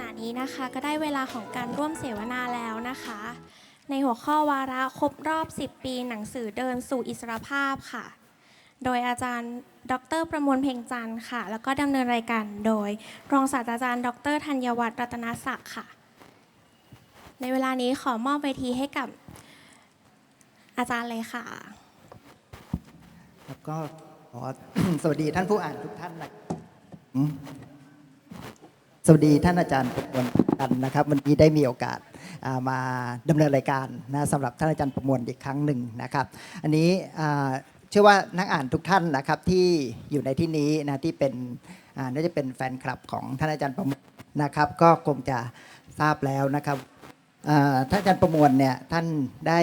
ณะนี้นะคะก็ได้เวลาของการร่วมเสวนาแล้วนะคะ ในหัวข้อวาระครบรอบ 10 ปีหนังสือเดินสู่อิสรภาพค่ะ โดยอาจารย์ดร ประมวลเพ่งจันทร์ค่ะ แล้วก็ดำเนินรายการโดย รองศาสตราจารย์ ดรธัญวัฒน์รัตนศักดิ์ค่ะ ในเวลานี้ขอมอบเวทีให้กับอาจารย์เลยค่ะครับก็ขอสวัสดีท่านผู้อ่านทุกท่านนะ สวัสดีท่านอาจารย์ประมวลกันนะครับวันนี้ได้มีโอกาสมาดำเนินรายการนะสำหรับท่านอาจารย์ประมวลอีกครั้งหนึ่งนะครับ อันนี้เชื่อว่านักอ่านทุกท่านนะครับที่อยู่ในที่นี้นะที่เป็นน่าจะเป็นแฟนคลับของท่านอาจารย์ประมวลนะครับ ก็คงจะทราบแล้วนะครับท่านอาจารย์ประมวลเนี่ยท่านได้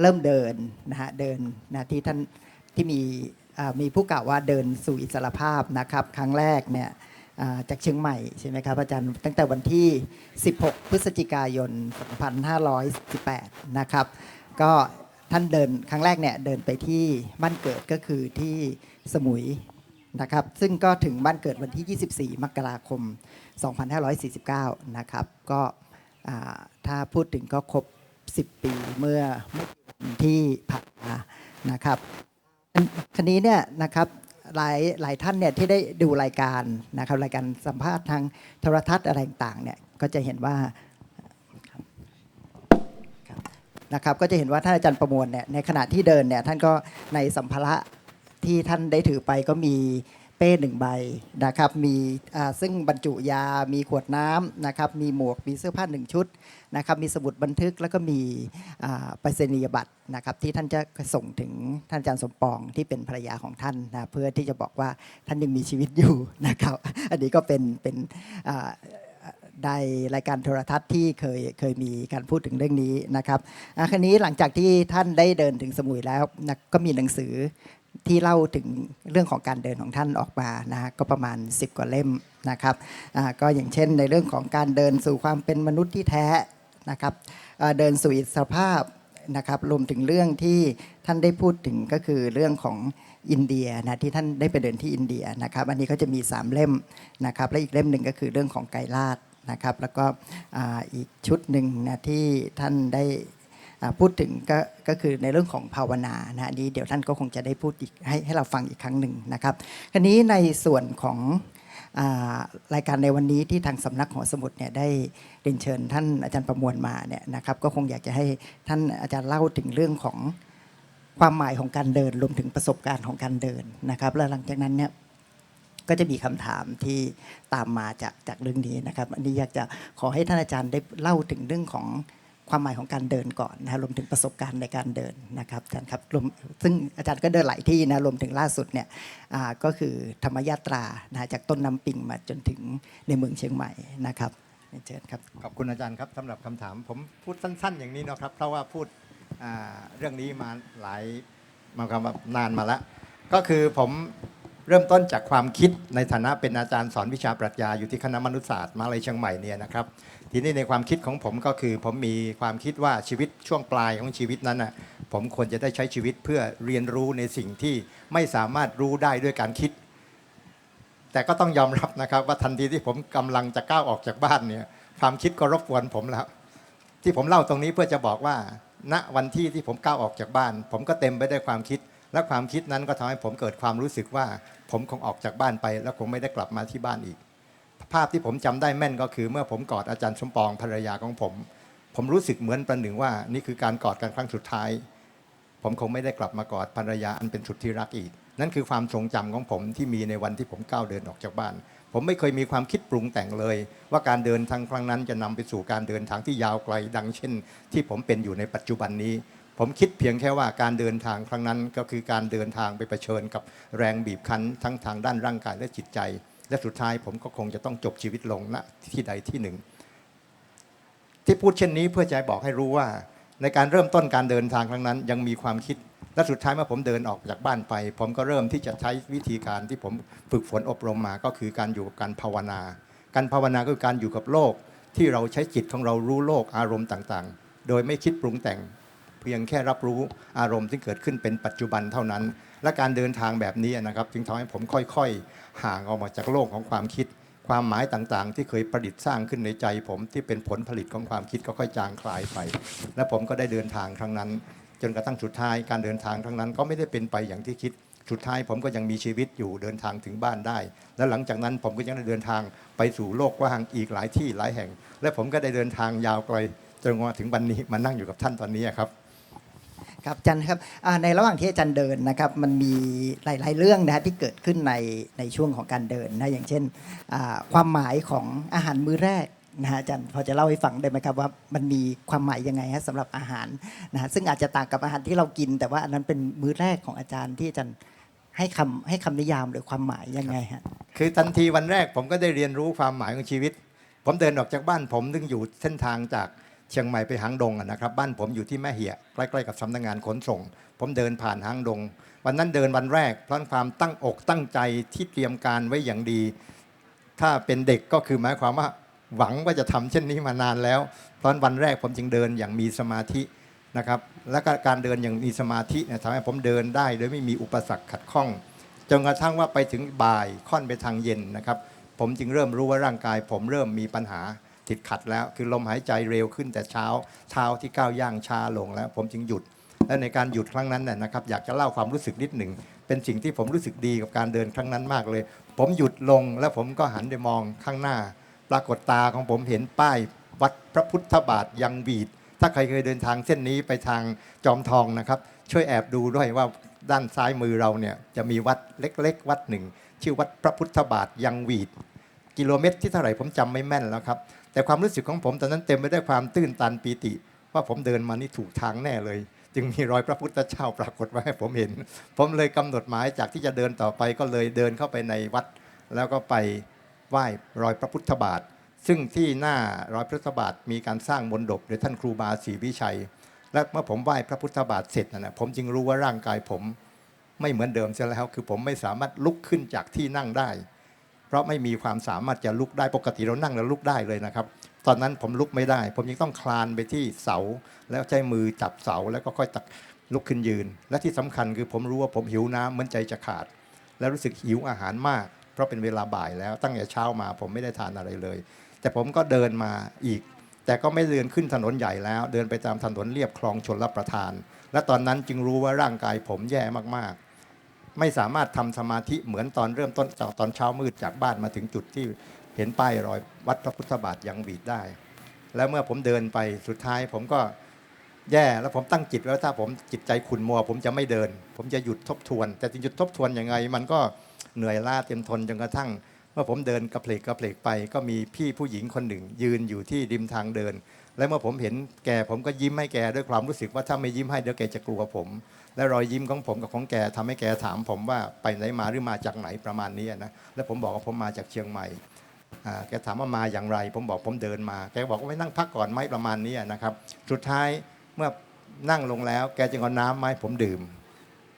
เริ่มเดินนะฮะเดินนะที่ท่านที่มีมีผู้กล่าวว่าเดินสู่อิสรภาพนะครับ ครั้งแรกเนี่ย จากเชียงใหม่ใช่ไหมครับอาจารย์ตั้งแต่วันที่ 16 พฤศจิกายน 2518 นะครับ ก็ท่านเดินครั้งแรกเนี่ยเดินไปที่บ้านเกิดก็คือที่สมุยนะครับซึ่งก็ถึงบ้านเกิดวันที่ 24 มกราคม 2549 นะครับก็ถ้าพูดถึงก็ครบ 10 ปีเมื่อไม่ที่ผ่านมานะครับอันนี้เนี่ยนะครับ หลายหลายท่านเนี่ยที่ได้ดูรายการนะครับรายการสัมภาษณ์ทางโทรทัศน์อะไรต่างเนี่ยก็จะเห็นว่านะครับก็จะเห็นว่าท่านอาจารย์ประมวลเนี่ยในขณะที่เดินเนี่ยท่านก็ในสัมภาระที่ท่านได้ถือไปก็มี เป้หนึ่งใบนะครับ มีซึ่งบรรจุยา มีขวดน้ำนะครับ มีหมวก มีเสื้อผ้าหนึ่งชุดนะครับ มีสมุดบันทึกแล้วก็มีไปรษณียบัตรนะครับที่ท่านจะส่งถึงท่านอาจารย์สมปองที่เป็นภรรยาของท่านนะเพื่อที่จะบอกว่าท่านยังมีชีวิตอยู่นะครับ อันนี้ก็เป็นเป็นได้รายการโทรทัศน์ที่เคยเคยมีการพูดถึงเรื่องนี้นะครับอะคราวนี้หลังจากที่ท่านได้เดินถึงสมุยแล้วนะก็มีหนังสือ ที่เล่าถึงเรื่องของการเดินของท่านออกมานะฮะก็ประมาณ 10 กว่าเล่มนะครับอ่าก็อย่างเช่นในเรื่องของการเดินสู่ความเป็นมนุษย์ที่แท้นะครับเดินสู่อิสรภาพนะครับรวมถึงเรื่องที่ท่านได้พูดถึงก็คือเรื่องของอินเดียนะที่ท่านได้ไปเดินที่อินเดียนะครับอันนี้ก็จะมี 3 เล่มนะครับและอีกเล่มหนึ่งก็คือเรื่องของไกรลาดนะครับแล้วก็อ่าอีกชุดหนึ่งนะที่ท่านได้ พูดถึงก็ก็คือในเรื่องของภาวนานะนี้เดี๋ยวท่านก็คงจะได้พูดอีกให้ให้เราฟังอีกครั้งหนึ่งนะครับคราวนี้ในส่วนของรายการในวันนี้ที่ทางสำนักหอสมุดเนี่ยได้เรียนเชิญท่านอาจารย์ประมวลมาเนี่ยนะครับก็คงอยากจะให้ท่านอาจารย์เล่าถึงเรื่องของความหมายของการเดินรวมถึงประสบการณ์ของการเดินนะครับ แล้วหลังจากนั้นเนี่ยก็จะมีคำถามที่ตามมาจากจากเรื่องนี้นะครับ อันนี้อยากจะขอให้ท่านอาจารย์ได้เล่าถึงเรื่องของ ความหมายของการเดินก่อนนะรวมถึงประสบการณ์ในการเดินนะครับอาจารย์ครับรวมซึ่งอาจารย์ก็เดินหลายที่นะรวมถึงล่าสุดเนี่ยก็คือธรรมยาตรานะจากต้นน้ำปิงมาจนถึงในเมืองเชียงใหม่นะครับเชิญครับขอบคุณอาจารย์ครับสำหรับคำถาม ผมพูดสั้น ๆ อย่างนี้นะครับ เพราะว่าพูดเรื่องนี้มาหลายมาคำว่านานมาแล้วก็คือผมเริ่มต้นจากความคิดในฐานะเป็นอาจารย์สอนวิชาปรัชญาอยู่ที่คณะมนุษยศาสตร์มหาลัยเชียงใหม่เนี่ยนะครับ ทีนี้ในความคิดของผมก็คือ ผมมีความคิดว่าชีวิตช่วงปลายของชีวิตนั้นนะผมควรจะได้ใช้ชีวิตเพื่อเรียนรู้ในสิ่งที่ไม่สามารถรู้ได้ด้วยการคิด แต่ก็ต้องยอมรับนะครับ ว่าทันทีที่ผมกำลังจะก้าวออกจากบ้านเนี่ยความคิดก็รบกวนผมแล้ว ที่ผมเล่าตรงนี้เพื่อจะบอกว่าณวันที่ที่ผมก้าวออกจากบ้าน ผมก็เต็มไปด้วยความคิด และความคิดนั้นก็ทำให้ผมเกิดความรู้สึกว่า ผมคงออกจากบ้านไป แล้วคงไม่ได้กลับมาที่บ้านอีก ภาพที่ผมจำได้แม่นก็คือเมื่อผมกอดอาจารย์สมปองภรรยาของผม ผมรู้สึกเหมือนประหนึ่งว่า นี่คือการกอดกันครั้งสุดท้าย ผมคงไม่ได้กลับมากอดภรรยาอันเป็นสุดที่รักอีก นั่นคือความทรงจำของผมที่มีในวันที่ผมก้าวเดินออกจากบ้าน ผมไม่เคยมีความคิดปรุงแต่งเลย ว่าการเดินทางครั้งนั้นจะนำไปสู่การเดินทางที่ยาวไกลดังเช่น ที่ผมเป็นอยู่ในปัจจุบันนี้ผมคิดเพียงแค่ว่าการเดินทางครั้งนั้นก็คือการเดินทางไปเผชิญกับแรงบีบคั้นทั้งทางด้านร่างกายและจิตใจ และสุดท้ายผมก็คงจะต้องจบชีวิตลงณที่ใดที่หนึ่ง ที่พูดเช่นนี้เพื่อจะบอกให้รู้ว่า ในการเริ่มต้นการเดินทางครั้งนั้น ยังมีความคิดและสุดท้ายเมื่อผมเดินออกจากบ้านไป ผมก็เริ่มที่จะใช้วิธีการที่ผมฝึกฝนอบรมมาก็คือการอยู่กับการภาวนา การภาวนาคือการอยู่กับโลก ที่เราใช้จิตของเรารู้โลกอารมณ์ต่างๆ โดยไม่คิดปรุงแต่ง เพียงแค่รับรู้อารมณ์ที่เกิดขึ้นเป็นปัจจุบันเท่านั้น และการเดินทางแบบนี้นะครับจึงทำให้ผมค่อยๆ ห่างออกมาจากโลกของความคิด ความหมายต่างๆ ที่เคยประดิษฐ์สร้างขึ้นในใจผมที่เป็นผลผลิตของความคิดก็ค่อยจางคลายไป และผมก็ได้เดินทางครั้งนั้น จนกระทั่งสุดท้ายการเดินทางครั้งนั้นก็ไม่ได้เป็นไปอย่างที่คิดสุดท้ายผมก็ยังมีชีวิตอยู่เดินทางถึงบ้านได้ และหลังจากนั้นผมก็ยังได้เดินทางไปสู่โลกกว้างอีกหลายที่หลายแห่ง และผมก็ได้เดินทางยาวไกลจนมาถึงวันนี้มานั่งอยู่กับท่านตอนนี้ครับ ครับจารย์ครับในระหว่างที่อาจารย์เดินนะครับมันมีหลาย ๆ เรื่องนะฮะที่เกิดขึ้นในในช่วงของการเดินนะอย่างเช่นความหมายของอาหารมื้อแรกนะฮะอาจารย์พอจะเล่าให้ฟังได้ไหมครับว่ามันมีความหมายยังไงฮะสำหรับอาหารนะฮะซึ่งอาจจะต่างกับอาหารที่เรากิน แต่ว่าอันนั้นเป็นมื้อแรกของอาจารย์ที่อาจารย์ให้คำให้คำนิยามหรือความหมายยังไงฮะคือทันทีวันแรกผมก็ได้เรียนรู้ความหมายของชีวิต ผมเดินออกจากบ้านผมซึ่งอยู่เส้นทางจาก เชียงใหม่ไปหางดงนะครับ บ้านผมอยู่ที่แม่เหียใกล้ๆกับสำนักงานขนส่ง ผมเดินผ่านหางดง วันนั้นเดินวันแรกเพราะความตั้งอกตั้งใจที่เตรียมการไว้อย่างดี ถ้าเป็นเด็กก็คือหมายความว่าหวังว่าจะทำเช่นนี้มานานแล้วเพราะวันแรกผมจึงเดินอย่างมีสมาธินะครับ และก็การเดินอย่างมีสมาธิเนี่ยทำให้ผมเดินได้โดยไม่มีอุปสรรคขัดข้องจนกระทั่งว่าไปถึงบ่ายค่อนไปทางเย็นนะครับ ผมจึงเริ่มรู้ว่าร่างกาย ผมเริ่มมีปัญหา ติดขัดแล้วคือลมหายใจเร็วขึ้นแต่เช้าเท้าที่ก้าวย่างช้าลงแล้ว ผมจึงหยุด และในการหยุดครั้งนั้นน่ะนะครับ อยากจะเล่าความรู้สึกนิดหนึ่งเป็นสิ่งที่ผมรู้สึกดีกับการเดินครั้งนั้นมากเลย ผมหยุดลงแล้วผมก็หันไปมองข้างหน้า ปรากฏตาของผมเห็นป้ายวัดพระพุทธบาทยังวีดถ้าใครเคยเดินทางเส้นนี้ไปทางจอมทองนะครับ ช่วยแอบดูด้วยว่าด้านซ้ายมือเราเนี่ยจะมีวัดเล็ก ๆ วัดหนึ่ง ชื่อวัดพระพุทธบาทยังวีดกิโลเมตรที่เท่าไหร่ผมจำไม่แม่นแล้วครับ แต่ความรู้สึกของผมตอนนั้นเต็มไปด้วยความตื้นตันปีติ ว่าผมเดินมานี่ถูกทางแน่เลย จึงมีรอยพระพุทธเจ้าปรากฏไว้ให้ผมเห็น ผมเลยกำหนดหมายจากที่จะเดินต่อไปก็เลยเดินเข้าไปในวัด แล้วก็ไปไหว้รอยพระพุทธบาท ซึ่งที่หน้ารอยพระพุทธบาทมีการสร้างมนดบโดยท่านครูบาศรีวิชัย และเมื่อผมไหว้พระพุทธบาทเสร็จนะนะผมจึงรู้ว่าร่างกายผมไม่เหมือนเดิมเสียแล้ว คือผมไม่สามารถลุกขึ้นจากที่นั่งได้ ราะไม่มีความสามารถจะลุกได้ปกติเรานั่งแล้วลุกได้เลยนะครับ ตอนนั้นผมลุกไม่ได้ ผมยังต้องคลานไปที่เสา แล้วใช้มือจับเสาแล้วก็ค่อยตักลุกขึ้นยืน และที่สำคัญคือผมรู้ว่าผมหิวน้ำเหมือนใจจะขาด แล้วรู้สึกหิวอาหารมาก เพราะเป็นเวลาบ่ายแล้วตั้งแต่เช้ามาผมไม่ได้ทานอะไรเลย แต่ผมก็เดินมาอีก แต่ก็ไม่เดินขึ้นถนนใหญ่แล้ว เดินไปตามถนนเรียบคลองชนรับประทาน และตอนนั้นจึงรู้ว่าร่างกายผมแย่มาก ไม่สามารถทำสมาธิเหมือนตอนเริ่มต้นจากตอนเช้ามืดจากบ้านมาถึงจุดที่เห็นป้ายรอยวัดพระพุทธบาทยังบีดได้ แล้วเมื่อผมเดินไปสุดท้ายผมก็แย่แล้วผมตั้งจิตไว้วถ้าผมจิตใจขุ่นมัว ผมจะไม่เดิน ผมจะหยุดทบทวน แต่จะหยุดทบทวนยังไง มันก็เหนื่อยล้าเต็มทนจนกระทั่ง เมื่อผมเดินกระเพลกกระเพลกไป ก็มีพี่ผู้หญิงคนหนึ่ง ยืนอยู่ที่ริมทางเดิน และเมื่อผมเห็นแกผมก็ยิ้มให้แกด้วยความรู้สึกว่าถ้าไม่ยิ้มให้เดี๋ยวแกจะกลัวผม และรอยยิ้มของผมกับของแกทำให้แกถามผมว่าไปไหนมาหรือมาจากไหนประมาณนี้นะแล้วผมบอกว่าผมมาจากเชียงใหม่แกถามว่ามาอย่างไร ผมบอกผมเดินมา แกบอกว่าไม่นั่งพักก่อนไหมประมาณนี้นะครับ สุดท้ายเมื่อนั่งลงแล้ว แกจึงเอาน้ำมาให้ผมดื่ม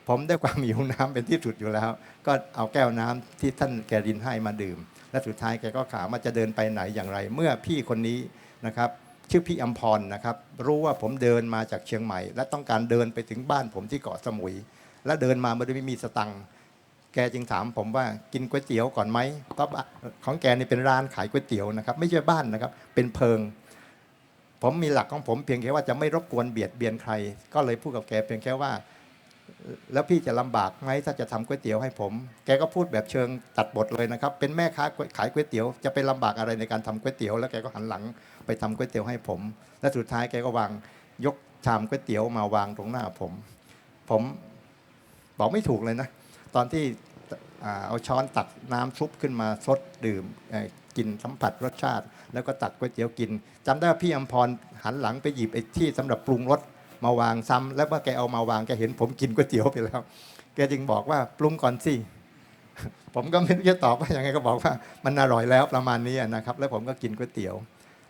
ผมได้ความหิวน้ำเป็นที่สุดอยู่แล้ว ก็เอาแก้วน้ำที่ท่านแกรินให้มาดื่ม และสุดท้ายแกก็ถามว่าจะเดินไปไหนอย่างไร เมื่อพี่คนนี้นะครับ ชื่อพี่อัมพรนะครับ รู้ว่าผมเดินมาจากเชียงใหม่ และต้องการเดินไปถึงบ้านผมที่เกาะสมุย และเดินมาไม่ได้ไม่มีสตังค์แกจึงถามผมว่ากินก๋วยเตี๋ยวก่อนไหมเพราะของแกนี่เป็นร้านขายก๋วยเตี๋ยวนะครับ ไม่ใช่บ้านนะครับ เป็นเพิง ผมมีหลักของผมเพียงแค่ว่าจะไม่รบกวนเบียดเบียนใคร ก็เลยพูดกับแกเพียงแค่ว่า แล้วพี่จะลำบากไหมถ้าจะทำก๋วยเตี๋ยวให้ผม แกก็พูดแบบเชิงตัดบทเลยนะครับ เป็นแม่ค้าขายก๋วยเตี๋ยวจะไปลำบากอะไรในการทำก๋วยเตี๋ยว แล้วแกก็หันหลังไปทำก๋วยเตี๋ยวให้ผม และสุดท้ายแกก็วางยกชามก๋วยเตี๋ยวมาวางตรงหน้าผม ผมบอกไม่ถูกเลยนะ ตอนที่เอาช้อนตักน้ำซุปขึ้นมาซดดื่มกินสัมผัสรสชาติ แล้วก็ตักก๋วยเตี๋ยวกินจำได้ว่าพี่อมพรหันหลังไปหยิบไอ้ที่สำหรับปรุงรส มาวางซ้ำแล้วว่าแกเอามาวางแกเห็นผมกินก๋วยเตี๋ยวไปแล้ว แกจึงบอกว่าปรุงก่อนสิผมก็ไม่รู้จะตอบว่ายังไงก็บอกว่ามันอร่อยแล้วประมาณนี้นะครับ แล้วผมก็กินก๋วยเตี๋ยว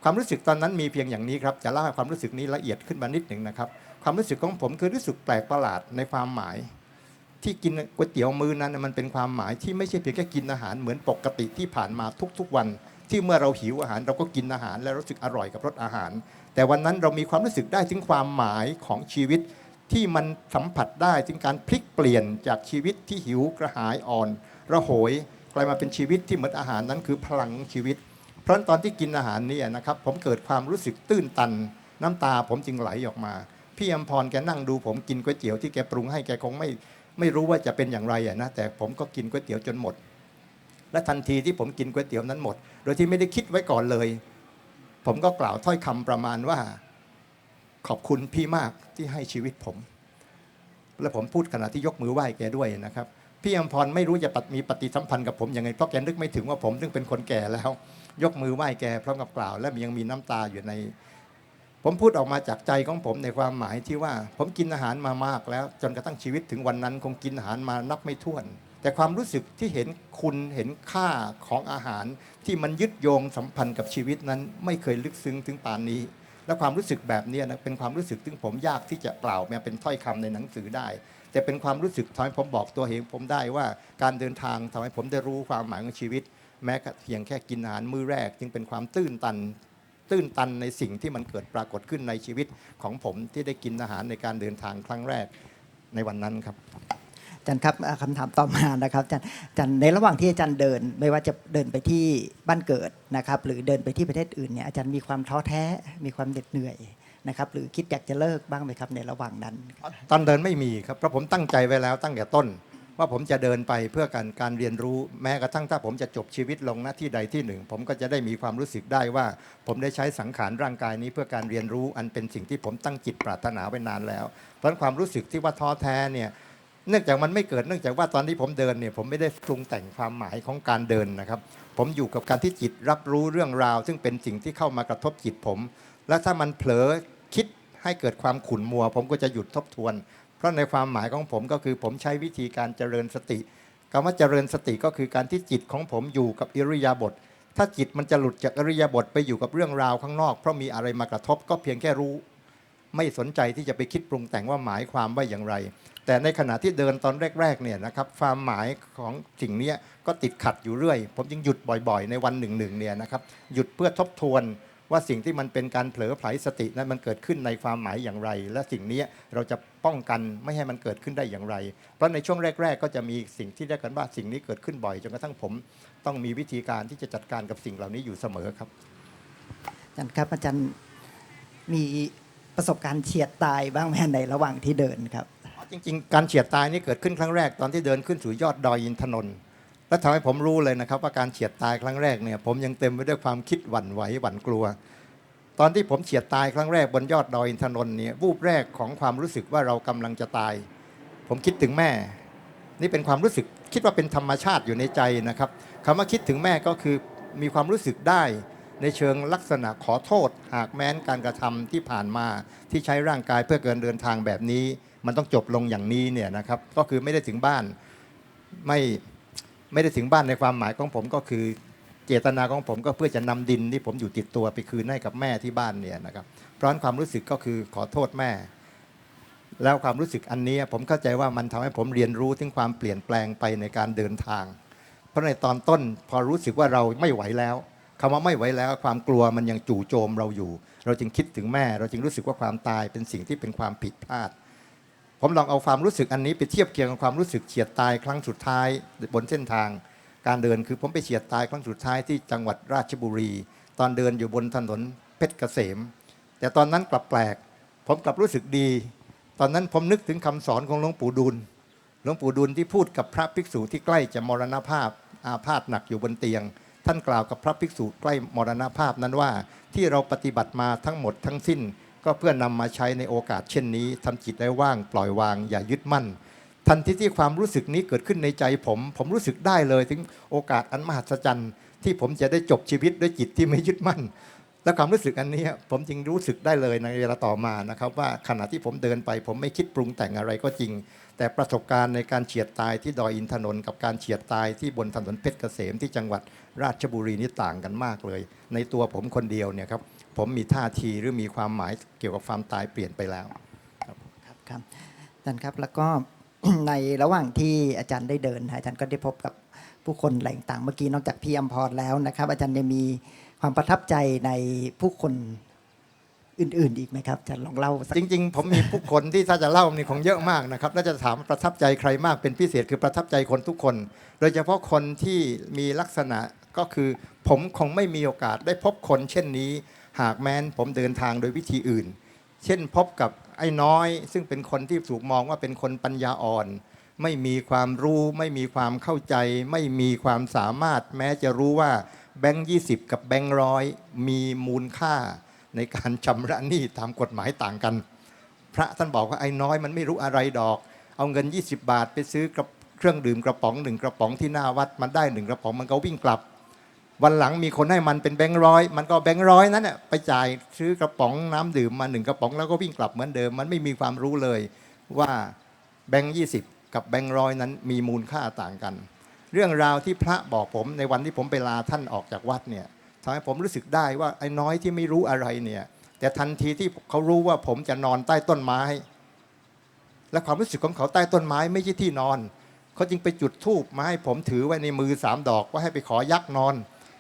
ความรู้สึกตอนนั้นมีเพียงอย่างนี้ครับจะเล่าความรู้สึกนี้ละเอียดขึ้นมานิดหนึ่งนะครับ ความรู้สึกของผมคือรู้สึกแปลกประหลาดในความหมาย ที่กินก๋วยเตี๋ยวมือนั้นมันเป็นความหมายที่ไม่ใช่เพียงแค่กินอาหารเหมือนปกติที่ผ่านมาทุกๆวัน ที่เมื่อเราหิวอาหารเราก็กินอาหาร และรู้สึกอร่อยกับรสอาหาร แต่วันนั้นเรามีความรู้สึกได้ถึงความหมายของชีวิต ที่มันสัมผัสได้ถึงการพลิกเปลี่ยนจากชีวิตที่หิวกระหายอ่อน ระโหยกลายมาเป็นชีวิตที่เหมือนอาหารนั้นคือพลังชีวิต เพราะตอนที่กินอาหารนี่นะครับผมเกิดความรู้สึกตื้นตัน น้ำตาผมจึงไหลออกมา พี่อมพรแกนั่งดูผมกินก๋วยเตี๋ยวที่แกปรุงให้แกคงไม่ไม่รู้ว่าจะเป็นอย่างไรอะนะแต่ผมก็กินก๋วยเตี๋ยวจนหมด และทันทีที่ผมกินก๋วยเตี๋ยวนั้นหมด โดยที่ไม่ได้คิดไว้ก่อนเลย ผมก็กล่าวถ้อยคำประมาณว่า ขอบคุณพี่มากที่ให้ชีวิตผม และผมพูดขณะที่ยกมือไหว้แกด้วยนะครับ พี่อมพรไม่รู้จะปฏิมีปฏิสัมพันธ์กับผมยังไงเพราะแกนึกไม่ถึงว่าผมซึ่งเป็นคนแก่แล้ว ยกมือไหว้แกพร้อมกับกล่าว และยังมีน้ำตาอยู่ใน ผมพูดออกมาจากใจของผมในความหมายที่ว่า ผมกินอาหารมามากแล้ว จนกระทั่งชีวิตถึงวันนั้น คงกินอาหารมานับไม่ถ้วน แต่ความรู้สึกที่เห็นคุณเห็นค่าของอาหารที่มันยึดโยงสัมพันธ์กับชีวิตนั้น ไม่เคยลึกซึ้งถึงปานนี้ และความรู้สึกแบบนี้นะเป็นความรู้สึกที่ผมยากที่จะกล่าวมาเป็นถ้อยคำในหนังสือได้ แต่เป็นความรู้สึกทำให้ผมบอกตัวเองผมได้ว่าการเดินทางทำให้ผมได้รู้ความหมายของชีวิต แม้เพียงแค่กินอาหารมื้อแรก จึงเป็นความตื้นตันตื้นตันในสิ่งที่มันเกิดปรากฏขึ้นในชีวิตของผมที่ได้กินอาหารในการเดินทางครั้งแรกในวันนั้นครับ จารย์ครับคำถามต่อมานะครับอาจารย์อาจารย์ในระหว่างที่อาจารย์เดิน ไม่ว่าจะเดินไปที่บ้านเกิดนะครับ หรือเดินไปที่ประเทศอื่นเนี่ยอาจารย์มีความท้อแท้มีความเหน็ดเหนื่อยนะครับหรือคิดอยากจะเลิกบ้างไหมครับในระหว่างนั้น ตอนเดินไม่มีครับเพราะผมตั้งใจไว้แล้วตั้งแต่ต้น ว่าผมจะเดินไปเพื่อการการเรียนรู้แม้กระทั่งถ้าผมจะจบชีวิตลงหน้าที่ใดที่หนึ่ง ผมก็จะได้มีความรู้สึกได้ว่า ผมได้ใช้สังขารร่างกายนี้เพื่อการเรียนรู้อันเป็นสิ่งที่ผมตั้งจิตปรารถนาไว้นานแล้ว เพราะงั้นความรู้สึกที่ว่าท้อแท้เนี่ย เนื่องจากมันไม่เกิดเนื่องจากว่าตอนที่ผมเดินเนี่ยผมไม่ได้ปรุงแต่งความหมายของการเดินนะครับ ผมอยู่กับการที่จิตรับรู้เรื่องราว ซึ่งเป็นสิ่งที่เข้ามากระทบจิตผม และถ้ามันเผลอคิดให้เกิดความขุ่นมัว ผมก็จะหยุดทบทวน เพราะในความหมายของผมก็คือผมใช้วิธีการเจริญสติคำว่าเจริญสติก็คือการที่จิตของผมอยู่กับอิริยาบถถ้าจิตมันจะหลุดจากอริยาบถไปอยู่กับเรื่องราวข้างนอก เพราะมีอะไรมากระทบก็เพียงแค่รู้ ไม่สนใจที่จะไปคิดปรุงแต่งว่าหมายความว่าอย่างไร แต่ในขณะที่เดินตอนแรกๆเนี่ยนะครับความหมายของสิ่งนี้ก็ติดขัดอยู่เรื่อย ผมจึงหยุดบ่อยๆ ในวันหนึ่งๆเนี่ยนะครับหยุดเพื่อทบทวนว่าสิ่งที่มันเป็นการเผลอไผลสตินั้นมันเกิดขึ้นในความหมายอย่างไร และสิ่งนี้เราจะป้องกันไม่ให้มันเกิดขึ้นได้อย่างไร เพราะในช่วงแรก ๆ ก็จะมีสิ่งที่เรียกกันว่าสิ่งนี้เกิดขึ้นบ่อยจนกระทั่งผม ต้องมีวิธีการที่จะจัดการกับสิ่งเหล่านี้อยู่เสมอครับอาจารย์ครับอาจารย์มีประสบการณ์เฉียดตายบ้างไหมในระหว่างที่เดินครับ จริง ๆ การเฉียดตายนี่เกิดขึ้นครั้งแรกตอนที่เดินขึ้นสู่ยอดดอยอินทนนท์และทำให้ผมรู้เลยนะครับ ว่าการเฉียดตายครั้งแรกเนี่ยผมยังเต็มไปด้วยความคิดหวั่นไหวหวั่นกลัว ตอนที่ผมเฉียดตายครั้งแรกบนยอดดอยอินทนนท์เนี่ยวูบแรกของความรู้สึกว่าเรากำลังจะตาย ผมคิดถึงแม่ นี่เป็นความรู้สึกคิดว่าเป็นธรรมชาติอยู่ในใจนะครับคำว่าคิดถึงแม่ก็คือมีความรู้สึกได้ในเชิงลักษณะขอโทษ หากแม้นการกระทำที่ผ่านมาที่ใช้ร่างกายเพื่อเกินเดินทางแบบนี้มันต้องจบลงอย่างนี้เนี่ยนะครับก็คือไม่ได้ถึงบ้านไม่ไม่ได้ถึงบ้านในความหมายของผมก็คือเจตนาของผมก็เพื่อจะนำดินที่ผมอยู่ติดตัวไปคืนให้กับแม่ที่บ้านเนี่ยนะครับเพราะนั้นความรู้สึกก็คือขอโทษแม่ แล้วความรู้สึกอันนี้ผมเข้าใจว่ามันทำให้ผมเรียนรู้ถึงความเปลี่ยนแปลงไปในการเดินทาง เพราะในตอนต้นพอรู้สึกว่าเราไม่ไหวแล้วคำว่าไม่ไหวแล้วความกลัวมันยังจู่โจมเราอยู่ เราจึงคิดถึงแม่ เราจึงรู้สึกว่าความตายเป็นสิ่งที่เป็นความผิดพลาด ผมลองเอาความรู้สึกอันนี้ไปเทียบเคียงกับความรู้สึกเฉียดตายครั้งสุดท้ายบนเส้นทาง การเดินคือผมไปเฉียดตายครั้งสุดท้ายที่จังหวัดราชบุรี ตอนเดินอยู่บนถนนเพชรเกษม แต่ตอนนั้นกลับแปลก ผมกลับรู้สึกดี ตอนนั้นผมนึกถึงคำสอนของหลวงปู่ดูลหลวงปู่ดูลที่พูดกับพระภิกษุที่ใกล้จะมรณภาพอาพาธหนักอยู่บนเตียง ท่านกล่าวกับพระภิกษุใกล้มรณภาพนั้นว่า ที่เราปฏิบัติมาทั้งหมดทั้งสิ้น ก็เพื่อนำมาใช้ในโอกาสเช่นนี้ทำจิตได้ว่างปล่อยวาง อย่ายึดมั่น ทันทีที่ความรู้สึกนี้เกิดขึ้นในใจผม ผมรู้สึกได้เลยถึงโอกาสอันมหัศจรรย์ ที่ผมจะได้จบชีวิตด้วยจิตที่ไม่ยึดมั่น และความรู้สึกอันนี้ผมจึงรู้สึกได้เลยในเวลาต่อมานะครับ ว่าขณะที่ผมเดินไป ผมไม่คิดปรุงแต่งอะไรก็จริง แต่ประสบการณ์ในการเฉียดตายที่ดอยอินทนนท์กับการเฉียดตายที่บนถนนเพชรเกษมที่จังหวัดราชบุรีนี่ต่างกันมากเลย ในตัวผมคนเดียวเนี่ยครับ ผมมีท่าทีหรือมีความหมายเกี่ยวกับความตายเปลี่ยนไปแล้วครับครับอาจารย์ครับแล้วก็ในระหว่างที่อาจารย์ได้เดิน อาจารย์ก็ได้พบกับผู้คนแหล่งต่างเมื่อกี้นอกจากพี่อมพรแล้วนะครับ อาจารย์ยังมีความประทับใจในผู้คนอื่น ๆ อีกไหมครับอาจารย์ลองเล่าสักจริง ๆ ผมมีผู้คนที่ถ้าจะเล่านี่คงเยอะมากนะครับแล้วจะถามประทับใจใครมากเป็นพิเศษคือประทับใจคนทุกคน โดยเฉพาะคนที่มีลักษณะก็คือ ผมคงไม่มีโอกาสได้พบคนเช่นนี้ หากแม้นผมเดินทางโดยวิธีอื่น เช่นพบกับไอ้น้อย ซึ่งเป็นคนที่ถูกมองว่าเป็นคนปัญญาอ่อน ไม่มีความรู้ ไม่มีความเข้าใจ ไม่มีความสามารถ แม้จะรู้ว่าแบงค์ยีกับแบงค์ร้อยมีมูลค่า ในการชำระหนี้ตามกฎหมายต่างกัน พระท่านบอกว่าไอ้น้อยมันไม่รู้อะไรดอก เอาเงิน 20 บาทไปซื้อกระเครื่องดื่มกระป๋องหนึ่งกระป๋องที่หน้าวัดมันได้หนึ่งกระป๋องมันก็วิ่งกลับ วันหลังมีคนให้มันเป็นแบงค์ร้อยมันก็แบงค์ร้อยนั้นน่ะไปจ่ายซื้อกระป๋องน้ำดื่มมาหนึ่งกระป๋องแล้วก็วิ่งกลับเหมือนเดิม มันไม่มีความรู้เลยว่าแบงค์ยี่สิบกับแบงค์ร้อยนั้นมีมูลค่าต่างกัน เรื่องราวที่พระบอกผมในวันที่ผมไปลาท่านออกจากวัดเนี่ยทำให้ผมรู้สึกได้ว่าไอ้น้อยที่ไม่รู้อะไรเนี่ยแต่ทันทีที่เขารู้ว่าผมจะนอนใต้ต้นไม้ และความรู้สึกของเขาใต้ต้นไม้ไม่ใช่ที่นอน เขาจึงไปจุดธูปมาให้ผมถือไว้ในมือสามดอกว่าให้ไปขอยักษ์นอน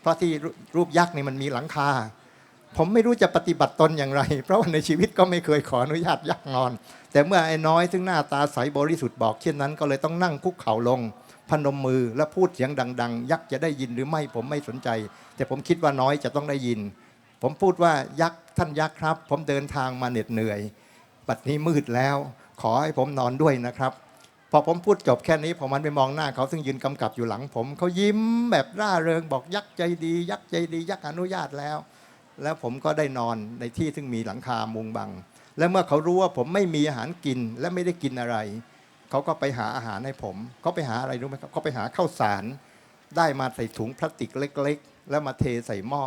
ราะที่รูปยักษ์นี่มันมีหลังคา ผมไม่รู้จะปฏิบัติตนอย่างไร เพราะว่าในชีวิตก็ไม่เคยขออนุญาตยักษ์นอน แต่เมื่อไอ้น้อยซึ่งหน้าตาใสบริสุทธิ์บอกเช่นนั้น ก็เลยต้องนั่งคุกเข่าลง พนมมือและพูดเสียงดัง ๆ ยักษ์จะได้ยินหรือไม่ผมไม่สนใจ แต่ผมคิดว่าน้อยจะต้องได้ยิน ผมพูดว่ายักษ์ท่านยักษ์ครับ ผมเดินทางมาเหน็ดเหนื่อยปัดนี้มืดแล้ว ขอให้ผมนอนด้วยนะครับ อผมพูดจบแค่นี้ผมมันไปมองหน้าเขาซึ่งยืนกำกับอยู่หลังผม เขายิ้มแบบร่าเริงบอกยักษ์ใจดี ยักษ์ใจดี ยักษ์อนุญาตแล้ว แล้วผมก็ได้นอนในที่ซึ่งมีหลังคามุงบัง และเมื่อเขารู้ว่าผมไม่มีอาหารกินและไม่ได้กินอะไร เขาก็ไปหาอาหารให้ผมเขาไปหาอะไรรู้ไหมครับเขาไปหาข้าวสารได้มาใส่ถุงพลาสติกเล็ก ๆ แล้วมาเทใส่หม้อ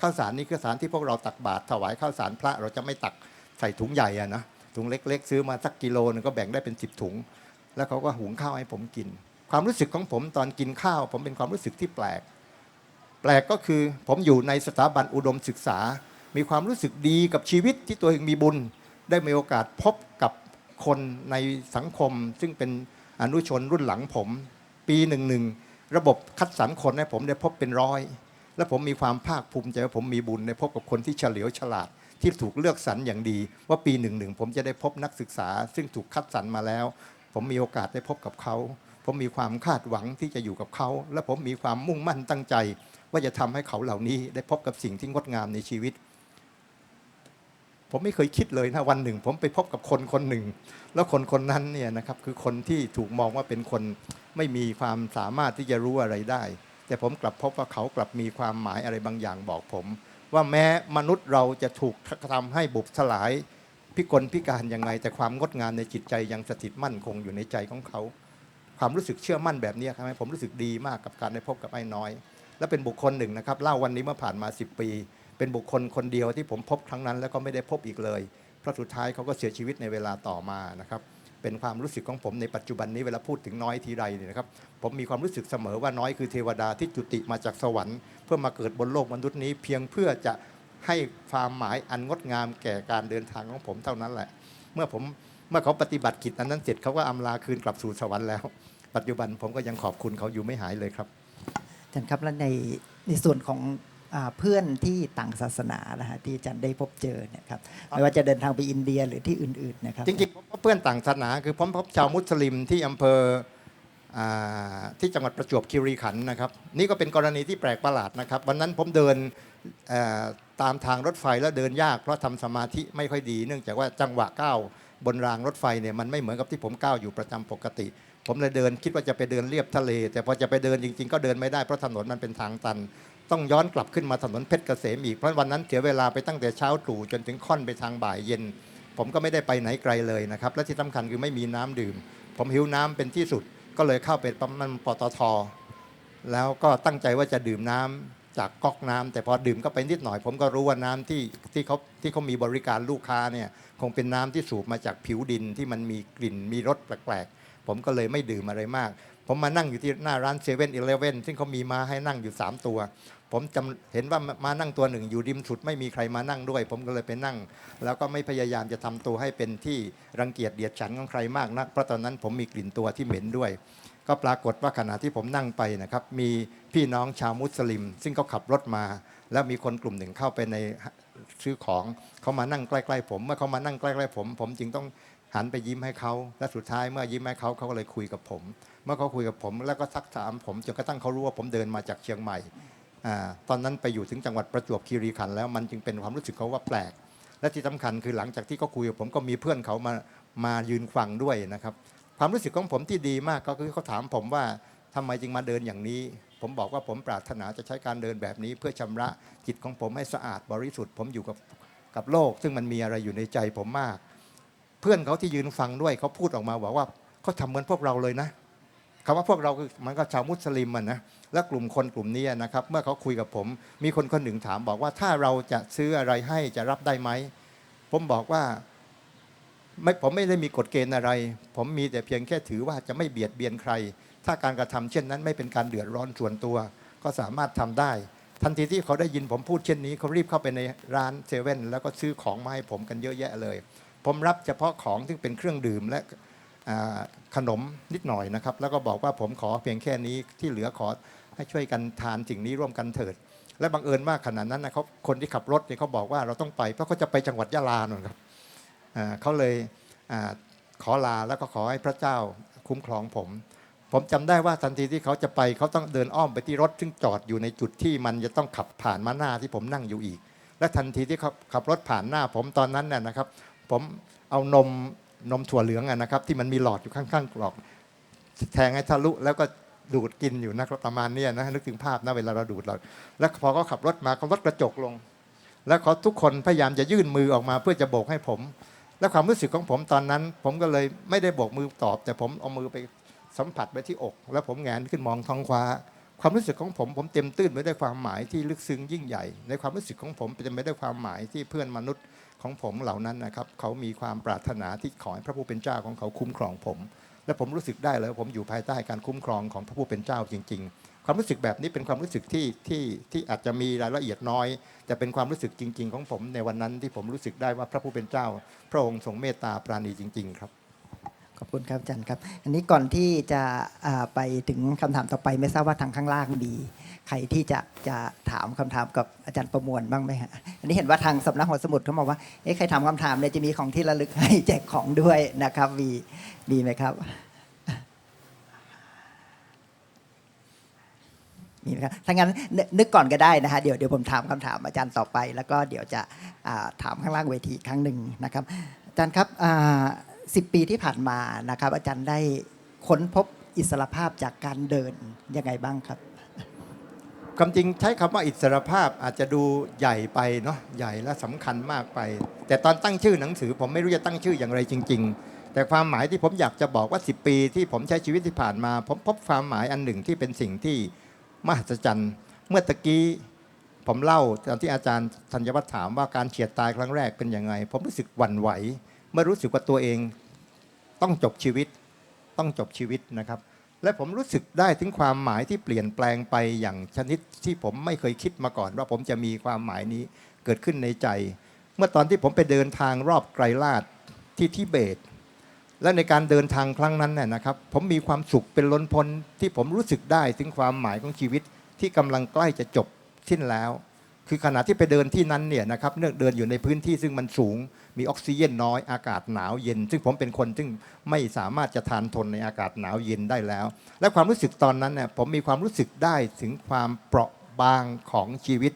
ข้าวสารนี่คือสารที่พวกเราตักบาตรถวายข้าวสารพระเราจะไม่ตักใส่ถุงใหญ่อะนะถุงเล็ก ๆ ซื้อมาสักกิโลนึงก็แบ่งได้เป็นสิบถุง แล้วเขาก็หุงข้าวให้ผมกิน ความรู้สึกของผมตอนกินข้าว ผมเป็นความรู้สึกที่แปลก แปลกก็คือผมอยู่ในสถาบันอุดมศึกษา มีความรู้สึกดีกับชีวิตที่ตัวเองมีบุญ ได้มีโอกาสพบกับคนในสังคม ซึ่งเป็นอนุชนรุ่นหลังผม ปีหนึ่งหนึ่งระบบคัดสรรคนให้ผมได้พบเป็นร้อย และผมมีความภาคภูมิใจว่าผมมีบุญได้พบกับคนที่เฉลียวฉลาดที่ถูกเลือกสรรอย่างดี ว่าปีหนึ่งหนึ่งผมจะได้พบนักศึกษา ซึ่งถูกคัดสรรมาแล้ว ผมมีโอกาสได้พบกับเขา ผมมีความคาดหวังที่จะอยู่กับเขา และผมมีความมุ่งมั่นตั้งใจ ว่าจะทำให้เขาเหล่านี้ได้พบกับสิ่งที่งดงามในชีวิต ผมไม่เคยคิดเลยนะวันหนึ่ง ผมไปพบกับคนคนหนึ่ง แล้วคนคนนั้นเนี่ยนะครับคือคนที่ถูกมองว่าเป็นคนไม่มีความสามารถที่จะรู้อะไรได้ แต่ผมกลับพบว่าเขากลับมีความหมายอะไรบางอย่างบอกผม ว่าแม้มนุษย์เราจะถูกทำให้บุบสลาย พิกลพิการยังไง แต่ความงดงามในจิตใจยังสถิตมั่นคงอยู่ในใจของเขา ความรู้สึกเชื่อมั่นแบบนี้ครับผมรู้สึกดีมากกับการได้พบกับไอ้น้อย และเป็นบุคคลหนึ่งนะครับเล่าวันนี้เมื่อผ่านมา 10 ปี เป็นบุคคลคนเดียวที่ผมพบครั้งนั้น แล้วก็ไม่ได้พบอีกเลยเพราะสุดท้ายเขาก็เสียชีวิตในเวลาต่อมานะครับเป็นความรู้สึกของผมในปัจจุบันนี้เวลาพูดถึงน้อยทีไรเนี่ยนะครับผมมีความรู้สึกเสมอว่าน้อยคือเทวดาที่จุติมาจากสวรรค์ เพื่อมาเกิดบนโลกมนุษย์นี้ เพียงเพื่อจะ ให้ความหมายอันงดงามแก่การเดินทางของผมเท่านั้นแหละ เมื่อผมเมื่อเขาปฏิบัติกิจอันนั้นเสร็จเขาก็อำลาคืนกลับสู่สวรรค์แล้ว ปัจจุบันผมก็ยังขอบคุณเขาอยู่ไม่หายเลยครับอาจารย์ครับแล้วในในส่วนของอาเพื่อนที่ต่างศาสนานะฮะที่อาจารย์ได้พบเจอเนี่ยครับไม่ว่าจะเดินทางไปอินเดียหรือที่อื่นๆนะครับจริงๆผมพบเพื่อนต่างศาสนา คือผมพบชาวมุสลิมที่อำเภออ่าที่จังหวัดประจวบคีรีขันธ์นะครับ นี่ก็เป็นกรณีที่แปลกประหลาดนะครับ วันนั้นผมเดินเอ่อ ตามทางรถไฟแล้วเดินยาก เพราะทำสมาธิไม่ค่อยดี เนื่องจากว่าจังหวะก้าวบนรางรถไฟเนี่ยมันไม่เหมือนกับที่ผมก้าวอยู่ประจำปกติ ผมเลยเดินคิดว่าจะไปเดินเรียบทะเล แต่พอจะไปเดินจริง ๆ ก็เดินไม่ได้เพราะถนนมันเป็นทางตัน ต้องย้อนกลับขึ้นมาถนนเพชรเกษมอีกเพราะวันนั้นเสียเวลาไปตั้งแต่เช้าตรู่จนถึงค่อนไปทางบ่ายเย็น ผมก็ไม่ได้ไปไหนไกลเลยนะครับและที่สำคัญคือไม่มีน้ำดื่ม ผมหิวน้ำเป็นที่สุดก็เลยเข้าไปปั๊มน้ำปตทแล้วก็ตั้งใจว่าจะดื่มน้ำ จากก๊อกน้ำแต่พอดื่มก็ไปนิดหน่อย ผมก็รู้ว่าน้ำที่ที่เขาที่เขามีบริการลูกค้าเนี่ยคงเป็นน้ำที่สูบมาจากผิวดินที่มันมีกลิ่นมีรสแปลกๆ ผมก็เลยไม่ดื่มอะไรมาก ผมมานั่งอยู่ที่หน้าร้านเซเว่นอีเลฟเว่นซึ่งเขามีมาให้นั่งอยู่ 3 ตัว ผมจำเห็นว่ามานั่งตัวหนึ่งอยู่ริมสุดไม่มีใครมานั่งด้วย ผมก็เลยไปนั่ง แล้วก็ไม่พยายามจะทำตัวให้เป็นที่รังเกียจเดียดฉันของใครมากนักเพราะตอนนั้นผมมีกลิ่นตัวที่เหม็นด้วย ก็ปรากฏว่าขณะที่ผมนั่งไปนะครับมีพี่น้องชาวมุสลิม ซึ่งเขาขับรถมา แล้วมีคนกลุ่มหนึ่งเข้าไปในซื้อของเขามานั่งใกล้ๆผม เมื่อเขามานั่งใกล้ๆผม ผมจึงต้องหันไปยิ้มให้เขาและสุดท้ายเมื่อยิ้มให้เขาเขาก็เลยคุยกับผม เมื่อเขาคุยกับผมแล้วก็ทักถามผมจนกระทั่งเขารู้ว่าผมเดินมาจากเชียงใหม่ตอนนั้นไปอยู่ถึงจังหวัดประจวบคีรีขันธ์แล้วมันจึงเป็นความรู้สึกเขาว่าแปลก และที่สำคัญคือหลังจากที่เขาคุยกับผมก็มีเพื่อนเขามามายืนฟังด้วยนะครับ ความรู้สึกของผมที่ดีมากก็คือเขาถามผมว่าทำไมจึงมาเดินอย่างนี้ ผมบอกว่าผมปรารถนาจะใช้การเดินแบบนี้ เพื่อชำระจิตของผมให้สะอาดบริสุทธิ์ ผมอยู่กับกับโลก ซึ่งมันมีอะไรอยู่ในใจผมมาก เพื่อนเขาที่ยืนฟังด้วยเขาพูดออกมาบอกว่าเขาทำเหมือนพวกเราเลยนะคำว่าพวกเราคือมันก็ชาวมุสลิมอะนะและกลุ่มคนกลุ่มนี้นะครับ เมื่อเขาคุยกับผม มีคนคนหนึ่งถามบอกว่าถ้าเราจะซื้ออะไรให้จะรับได้ไหมผมบอกว่า ไม่ผมไม่ได้มีกฎเกณฑ์อะไร ผมมีแต่เพียงแค่ถือว่าจะไม่เบียดเบียนใคร ถ้าการกระทำเช่นนั้นไม่เป็นการเดือดร้อนส่วนตัว ก็สามารถทำได้ ทันทีที่เขาได้ยินผมพูดเช่นนี้เขารีบเข้าไปในร้านเซเว่นแล้วก็ซื้อของมาให้ผมกันเยอะแยะเลย ผมรับเฉพาะของที่เป็นเครื่องดื่มและขนมนิดหน่อยนะครับ แล้วก็บอกว่าผมขอเพียงแค่นี้ที่เหลือขอให้ช่วยกันทานสิ่งนี้ร่วมกันเถิด และบังเอิญมากขนาดนั้นนะเขาคนที่ขับรถเนี่ยเขาบอกว่าเราต้องไปเพราะเขาจะไปจังหวัดยะลาหน่อยครับ เขาเลยอขอลาแล้วก็ขอให้พระเจ้าคุ้มครองผม ผมจำได้ว่าทันทีที่เขาจะไปเขาต้องเดินอ้อมไปที่รถซึ่งจอดอยู่ในจุดที่มันจะต้องขับผ่านมาหน้าที่ผมนั่งอยู่อีก และทันทีที่เขาขับรถผ่านหน้าผมตอนนั้นน่ะนะครับ ผมเอานมนมถั่วเหลืองอะนะครับ ที่มันมีหลอดอยู่ข้างๆกรอกแทงให้ทะลุแล้วก็ดูดกินอยู่นะครับประมาณเนี้ยนะนึกถึงภาพนะเวลาเราดูดเราแล้วพอเขาขับรถมาเขาลดกระจกลง แล้วเขาทุกคนพยายามจะยื่นมือออกมาเพื่อจะโบกให้ผม และความรู้สึกของผมตอนนั้น ผมก็เลยไม่ได้โบกมือตอบ แต่ผมเอามือไปสัมผัสไปที่อก แล้วผมแงนขึ้นมองท้องฟ้า ความรู้สึกของผมผมเต็มตื้นไปด้วยความหมายที่ลึกซึ้งยิ่งใหญ่ ในความรู้สึกของผมเต็มไปด้วยความหมายที่เพื่อนมนุษย์ของผมเหล่านั้นนะครับ เขามีความปรารถนาที่ขอให้พระผู้เป็นเจ้าของเขาคุ้มครองผม และผมรู้สึกได้เลยว่าผมอยู่ภายใต้การคุ้มครองของพระผู้เป็นเจ้าจริง ๆ ความรู้สึกแบบนี้เป็นความรู้สึกที่ที่ที่อาจจะมีรายละเอียดน้อย แต่เป็นความรู้สึกจริง ๆ ของผมในวันนั้นที่ผมรู้สึกได้ว่าพระผู้เป็นเจ้า พระองค์ทรงเมตตาปราณีจริง ๆ ครับขอบคุณครับอาจารย์ครับ อันนี้ก่อนที่จะไปถึงคำถามต่อไปไม่ทราบว่าทางข้างล่างมีใครที่จะจะถามคำถามกับอาจารย์ประมวลบ้างไหมฮะอันนี้เห็นว่าทางสำนักหอสมุดเขาบอกว่าเอ๊ะใครถามคำถามเนี่ยจะมีของที่ระลึกให้แจกของด้วยนะครับ มีมีไหมครับ มีไหมครับถ้างั้นนึกก่อนก็ได้นะฮะเดี๋ยวเดี๋ยวผมถามคำถามอาจารย์ต่อไป แล้วก็เดี๋ยวจะถามข้างล่างเวทีครั้งหนึ่งนะครับอาจารย์ครับสิบปีที่ผ่านมานะครับ อาจารย์ได้ค้นพบอิสรภาพจากการเดินยังไงบ้างครับความจริงใช้คำว่าอิสรภาพอาจจะดูใหญ่ไปเนาะใหญ่และสำคัญมากไป แต่ตอนตั้งชื่อหนังสือ ผมไม่รู้จะตั้งชื่ออย่างไรจริง ๆ แต่ความหมายที่ผมอยากจะบอกว่า 10 ปีที่ผมใช้ชีวิตที่ผ่านมา ผมพบความหมายอันหนึ่งที่เป็นสิ่งที่ มหัศจรรย์ เมื่อตะกี้ผมเล่าตอนที่อาจารย์ธัญวัฒน์ถามว่าการเฉียดตายครั้งแรกเป็นยังไง ผมรู้สึกหวั่นไหว เมื่อรู้สึกว่าตัวเองต้องจบชีวิต ต้องจบชีวิตนะครับ และผมรู้สึกได้ถึงความหมายที่เปลี่ยนแปลงไปอย่างชนิดที่ผมไม่เคยคิดมาก่อน ว่าผมจะมีความหมายนี้เกิดขึ้นในใจ เมื่อตอนที่ผมไปเดินทางรอบไกรลาดที่ทิเบต และในการเดินทางครั้งนั้นเนี่ยนะครับ ผมมีความสุขเป็นล้นพ้นที่ผมรู้สึกได้ถึงความหมายของชีวิตที่กำลังใกล้จะจบสิ้นแล้ว คือขณะที่ไปเดินที่นั้นเนี่ยนะครับเนื่องเดินอยู่ในพื้นที่ซึ่งมันสูง มีออกซิเจนน้อยอากาศหนาวเย็น ซึ่งผมเป็นคนซึ่งไม่สามารถจะทานทนในอากาศหนาวเย็นได้แล้ว และความรู้สึกตอนนั้นเนี่ยผมมีความรู้สึกได้ถึงความเปราะบางของชีวิต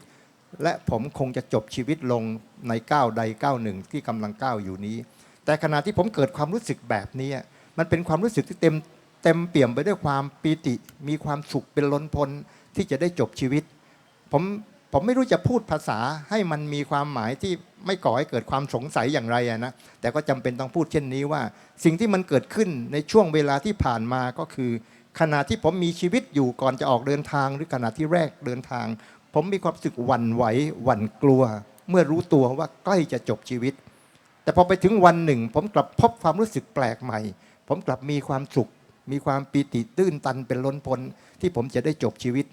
และผมคงจะจบชีวิตลงในก้าวใดก้าวหนึ่งที่กำลังก้าวอยู่นี้ แต่ขณะที่ผมเกิดความรู้สึกแบบนี้ มันเป็นความรู้สึกที่เต็มเต็มเปี่ยมไปด้วยความปีติ มีความสุขเป็นล้นพ้นที่จะได้จบชีวิต ผมผมไม่รู้จะพูดภาษาให้มันมีความหมายที่ไม่ก่อให้เกิดความสงสัยอย่างไรนะแต่ก็จำเป็นต้องพูดเช่นนี้ว่า สิ่งที่มันเกิดขึ้นในช่วงเวลาที่ผ่านมาก็คือ ขณะที่ผมมีชีวิตอยู่ก่อนจะออกเดินทางหรือขณะที่แรกเดินทาง ผมมีความรู้สึกหวั่นไหวหวั่นกลัว เมื่อรู้ตัวว่าใกล้จะจบชีวิต แต่พอไปถึงวันหนึ่ง ผมกลับพบความรู้สึกแปลกใหม่ ผมกลับมีความสุข มีความปีติตื้นตันเป็นล้นพ้นที่ผมจะได้จบชีวิต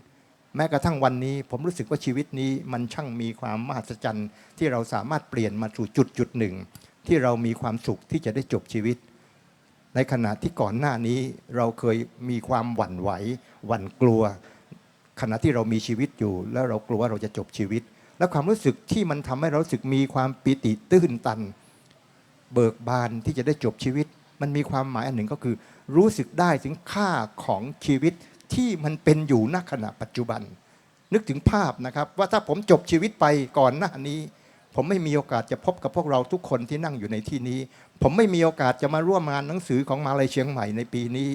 แม้กระทั่งวันนี้ ผมรู้สึกว่าชีวิตนี้มันช่างมีความมหัศจรรย์ที่เราสามารถเปลี่ยนมาสู่จุดจุดหนึ่ง ที่เรามีความสุขที่จะได้จบชีวิต ในขณะที่ก่อนหน้านี้เราเคยมีความหวั่นไหวหวั่นกลัว ขณะที่เรามีชีวิตอยู่ แล้วเรากลัวว่าเราจะจบชีวิต และความรู้สึกที่มันทำให้เรารู้สึกมีความปิติตื้นตัน เบิกบานที่จะได้จบชีวิต มันมีความหมายอันหนึ่งก็คือ รู้สึกได้ถึงค่าของชีวิตที่มันเป็นอยู่ณขณะปัจจุบัน นึกถึงภาพนะครับ ว่าถ้าผมจบชีวิตไปก่อนหน้านี้ ผมไม่มีโอกาสจะพบกับพวกเราทุกคนที่นั่งอยู่ในที่นี้ ผมไม่มีโอกาสจะมาร่วมงานหนังสือของมาลัยเชียงใหม่ในปีนี้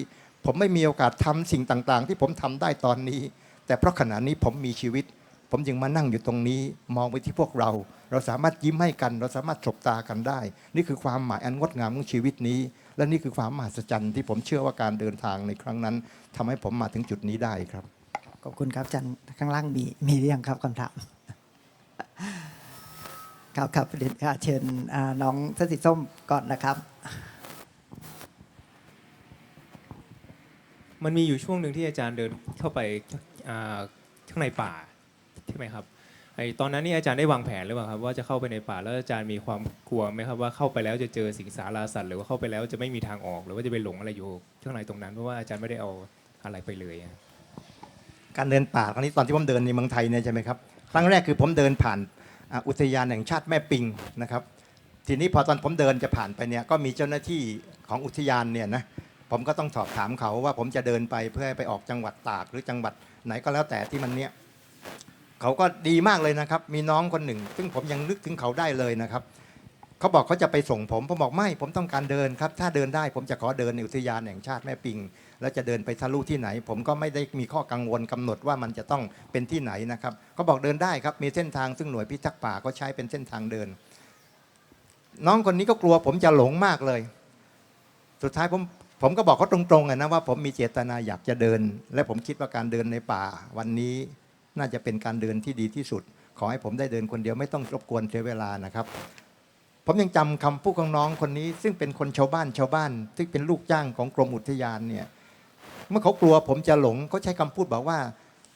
ผมไม่มีโอกาสทำสิ่งต่างๆ ที่ผมทำได้ตอนนี้ แต่เพราะขณะนี้ผมมีชีวิต ผมจึงมานั่งอยู่ตรงนี้มองไปที่พวกเรา เราสามารถยิ้มให้กัน เราสามารถสบตากันได้ นี่คือความหมายอันงดงามของชีวิตนี้ และนี่คือความมหัศจรรย์ที่ผมเชื่อว่าการเดินทางในครั้งนั้นทำให้ผมมาถึงจุดนี้ได้ครับขอบคุณครับอาจารย์ข้างล่างมีมีหรือยังครับคำถามครับครับเดี๋ยวเชิญอ่าน้องเสื้อสีส้มก่อนนะครับ มันมีอยู่ช่วงหนึ่งที่อาจารย์เดินเข้าไปอ่าข้างในป่า ใช่ไหมครับไอตอนนั้นนี่อาจารย์ได้วางแผนหรือเปล่าครับว่าจะเข้าไปในป่าแล้วอาจารย์มีความกลัวไหมครับว่าเข้าไปแล้วจะเจอสิงสาราสัตว์หรือว่าเข้าไปแล้วจะไม่มีทางออกหรือว่าจะไปหลงอะไรอยู่ข้างในตรงนั้นเพราะว่าอาจารย์ไม่ได้เอาอะไรไปเลยการเดินป่าครั้งนี้ตอนที่ผมเดินในเมืองไทยเนี่ยใช่ไหมครับครั้งแรกคือผมเดินผ่านอุทยานแห่งชาติแม่ปิงนะครับ ทีนี้พอตอนผมเดินจะผ่านไปเนี่ยก็มีเจ้าหน้าที่ของอุทยานเนี่ยนะผมก็ต้องสอบถามเขาว่าผมจะเดินไปเพื่อไปออกจังหวัดตากหรือจังหวัดไหนก็แล้วแต่ที่มันเนี่ย เขาก็ดีมากเลยนะครับ มีน้องคนหนึ่ง ซึ่งผมยังนึกถึงเขาได้เลยนะครับ เขาบอกเขาจะไปส่งผม ผมบอกไม่ ผมต้องการเดินครับ ถ้าเดินได้ผมจะขอเดินในอุทยานแห่งชาติแม่ปิง แล้วจะเดินไปทะลุที่ไหน ผมก็ไม่ได้มีข้อกังวลกำหนดว่ามันจะต้องเป็นที่ไหนนะครับเขาบอกเดินได้ครับ มีเส้นทางซึ่งหน่วยพิทักษ์ป่าเขาใช้เป็นเส้นทางเดิน น้องคนนี้ก็กลัวผมจะหลงมากเลย สุดท้ายผมผมก็บอกเขาตรงๆนะว่าผมมีเจตนาอยากจะเดิน และผมคิดว่าการเดินในป่าวันนี้ น่าจะเป็นการเดินที่ดีที่สุด ขอให้ผมได้เดินคนเดียวไม่ต้องรบกวนเสียเวลานะครับ ผมยังจำคำพูดของน้องคนนี้ ซึ่งเป็นคนชาวบ้านชาวบ้านซึ่เป็นลูกจ้างของกรมอุทยานเนี่ยเมื่อเขากลัวผมจะหลงเขาใช้คำพูดบอกว่า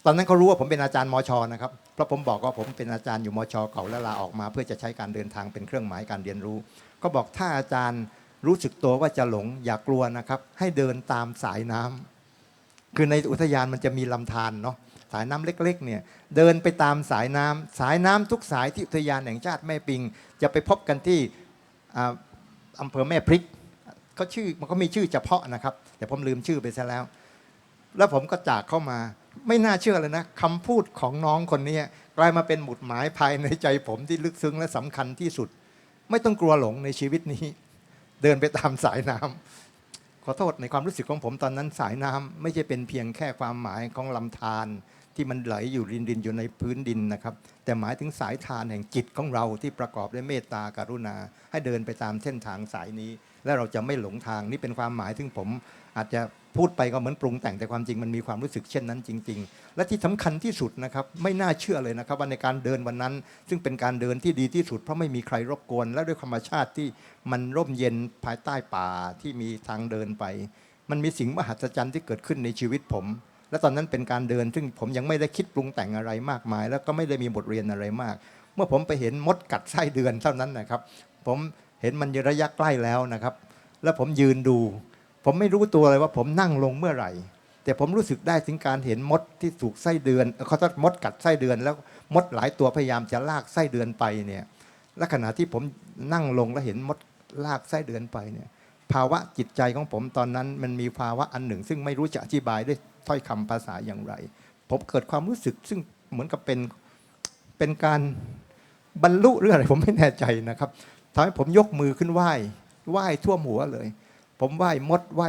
ตอนนั้นเขารู้ว่าผมเป็นอาจารย์มชนะครับเพราะผมบอกว่าผมเป็นอาจารย์อยู่มชเก่าและลาออกมา เพื่อจะใช้การเดินทางเป็นเครื่องหมายการเรียนรู้ ก็บอกถ้าอาจารย์รู้สึกตัวว่าจะหลงอย่ากลัวนะครับ ให้เดินตามสายน้ำคือในอุทยานมันจะมีลำธารเนาะ สายน้ำเล็กๆเนี่ยเดินไปตามสายน้ำสายน้ำทุกสายที่อุทยานแห่งชาติแม่ปิง จะไปพบกันที่อ่าอำเภอแม่พริกเขาชื่อมันก็มีชื่อเฉพาะนะครับ แต่ผมลืมชื่อไปซะแล้ว แล้วผมก็จากเข้ามาไม่น่าเชื่อเลยนะคำพูดของน้องคนนี้กลายมาเป็นหมุดหมายภายในใจผมที่ลึกซึ้งและสำคัญที่สุด ไม่ต้องกลัวหลงในชีวิตนี้ เดินไปตามสายน้ำขอโทษในความรู้สึกของผมตอนนั้นสายน้ำไม่ใช่เป็นเพียงแค่ความหมายของลำธาร ที่มันไหลอยู่รินดินอยู่ในพื้นดินนะครับ แต่หมายถึงสายทานแห่งจิตของเราที่ประกอบด้วยเมตตากรุณา ให้เดินไปตามเส้นทางสายนี้ และเราจะไม่หลงทางนี่เป็นความหมายที่ผม อาจจะพูดไปก็เหมือนปรุงแต่งแต่ความจริงมันมีความรู้สึกเช่นนั้นจริง ๆ และที่สำคัญที่สุดนะครับไม่น่าเชื่อเลยนะครับว่าในการเดินวันนั้น ซึ่งเป็นการเดินที่ดีที่สุด เพราะไม่มีใครรบกวน และด้วยธรรมชาติที่มันร่มเย็นภายใต้ป่าที่มีทางเดินไป มันมีสิ่งมหัศจรรย์ที่เกิดขึ้นในชีวิตผม และตอนนั้นเป็นการเดิน ซึ่งผมยังไม่ได้คิดปรุงแต่งอะไรมากมาย แล้วก็ไม่ได้มีบทเรียนอะไรมาก เมื่อผมไปเห็นมดกัดไส้เดือนเท่านั้นนะครับ ผมเห็นมันระยะใกล้แล้วนะครับ แล้วผมยืนดู ผมไม่รู้ตัวเลยว่าผมนั่งลงเมื่อไหร่ แต่ผมรู้สึกได้ถึงการเห็นมดที่ถูกไส้เดือนเอ่อเขาต้องมดกัดไส้เดือน แล้วมดหลายตัวพยายามจะลากไส้เดือนไปเนี่ยและขณะที่ผมนั่งลงแล้วเห็นมดลากไส้เดือนไปเนี่ยภาวะจิตใจของผมตอนนั้นมันมีภาวะอันหนึ่ง ซึ่งไม่รู้จะอธิบายด้วย ถ้อยคำภาษาอย่างไร ผมเกิดความรู้สึกซึ่งเหมือนกับเป็นเป็นการบรรลุหรืออะไรผมไม่แน่ใจนะครับทำให้ผมยกมือขึ้นไหว้ไหว้ท่วมหัวเลย ผมไหว้มดไหว้